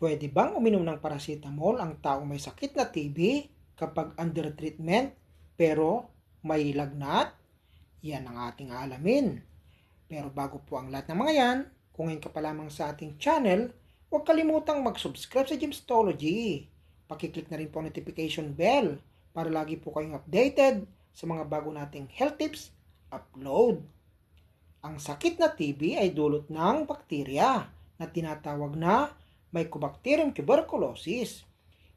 Pwede bang uminom ng paracetamol ang taong may sakit na TB kapag under treatment pero may lagnat? Yan ang ating alamin. Pero bago po ang lahat ng mga yan, kung ngayon ka pa lamang sa ating channel, huwag kalimutang mag-subscribe sa Gymstology. Pakiclick na rin po ang notification bell para lagi po kayong updated sa mga bago nating health tips upload. Ang sakit na TB ay dulot ng bakterya na tinatawag na Mycobacterium tuberculosis.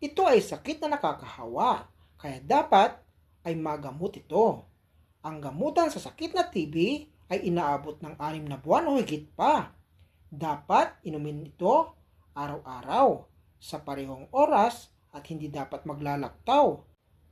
Ito ay sakit na nakakahawa, kaya dapat ay magamot ito. Ang gamutan sa sakit na TB ay inaabot ng anim na buwan o higit pa. Dapat inumin ito araw-araw sa parehong oras at hindi dapat maglalaktaw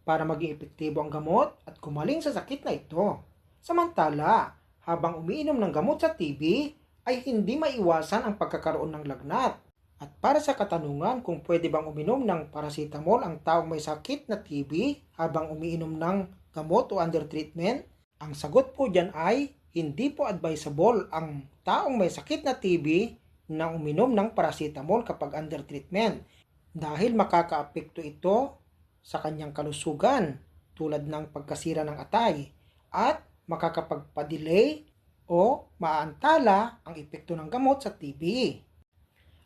para maging epektibo ang gamot at kumaling sa sakit na ito. Samantala, habang umiinom ng gamot sa TB, ay hindi maiwasan ang pagkakaroon ng lagnat. At para sa katanungan kung pwede bang uminom ng paracetamol ang taong may sakit na TB habang umiinom ng gamot o under treatment, ang sagot po dyan ay hindi po advisable ang taong may sakit na TB na uminom ng paracetamol kapag under treatment dahil makakaapekto ito sa kanyang kalusugan tulad ng pagkasira ng atay at makakapagpa-delay o maantala ang epekto ng gamot sa TB.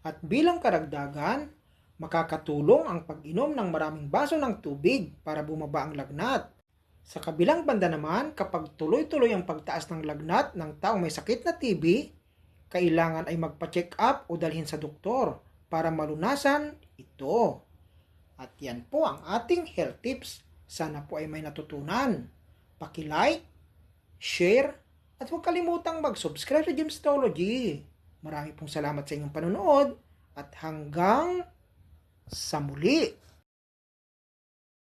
At bilang karagdagan, makakatulong ang pag-inom ng maraming baso ng tubig para bumaba ang lagnat. Sa kabilang banda naman, kapag tuloy-tuloy ang pagtaas ng lagnat ng taong may sakit na TB, kailangan ay magpa-check up o dalhin sa doktor para malunasan ito. At yan po ang ating health tips. Sana po ay may natutunan. Paki-like, share, at huwag kalimutang mag-subscribe sa Gymstology. Marami pong salamat sa inyong panonood at hanggang sa muli.